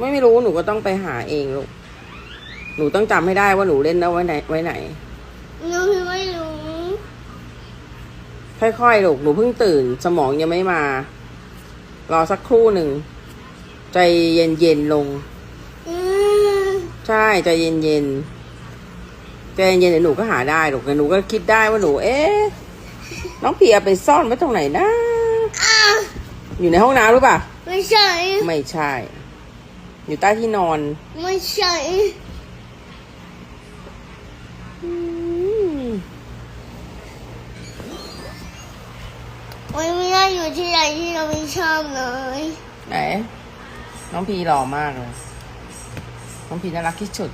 ไม่ไม่รู้หนูก็ต้องไปหาเองลูก หนูต้องจำให้ได้ว่าหนูเล่นเอาไว้ไหนไว้ไหน หนูไม่รู้ค่อยๆลูกหนูเพิ่งตื่น สมองยังไม่มา รอสักครู่หนึ่ง ใจเย็นๆลงอืมใช่ใจเย็นๆใจเย็นๆเดี๋ยวหนูก็หาได้ลูกเดี๋ยวหนูก็คิดได้ว่าหนู เอ๊ะน้องเพียไปซ่อนไว้ตรงไหนนะอ้าวอยู่ในห้องน้ำหรือเปล่า ไม่ใช่ ไม่ใช่ อยู่ใต้ที่นอน ไม่ใช่อืมไม่ไม่ได้อยู่ที่ไหนที่เราไม่ชอบเลยไหน น้องพีหล่อมากเลย น้องพีน่ารักที่สุด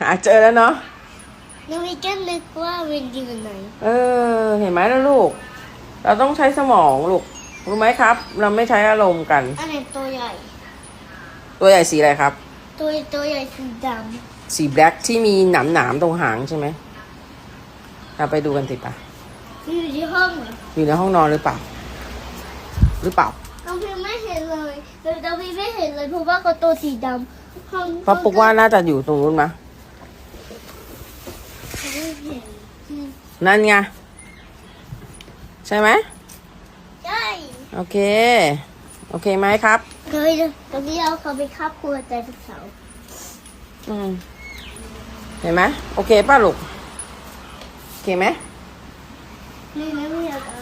หาเจอแล้วเนาะหนูไม่แก้นึกว่าเวนอยู่ไหน เออ เห็นไหมล่ะลูก เราต้องใช้สมองลูก รู้ไหมครับ เราไม่ใช้อารมณ์กันอันไหน ตัวใหญ่ตัวใหญ่สีอะไรครับ ตัวตัวใหญ่สีดสีแบล็กที่มีหนามหนามๆตรงหางใช่ไหมเราไปดูกันสิปะำอยู่ที่ห้องเหรออยู่ในห้องนอนหรือเปล่า หรือเปล่า น้องพี่ไม่เห็นเลยน้องพี่ไม่เห็นเลยเพราะว่าเขาตัวสีดำห้องเพราะปุกว่าน่าจะอยู่ตรงนู้นมะเขาไม่เห็นอืมนั่นไง ใช่ไหม ใช่โอเค โอเคไหมครับ เคยตอนนี้เอาเขาไปคาบครัวแต่เสาร์อืมเห็นไหมโอเคป่ะลูกโอเคไหมนี่นะไม่อยากเอา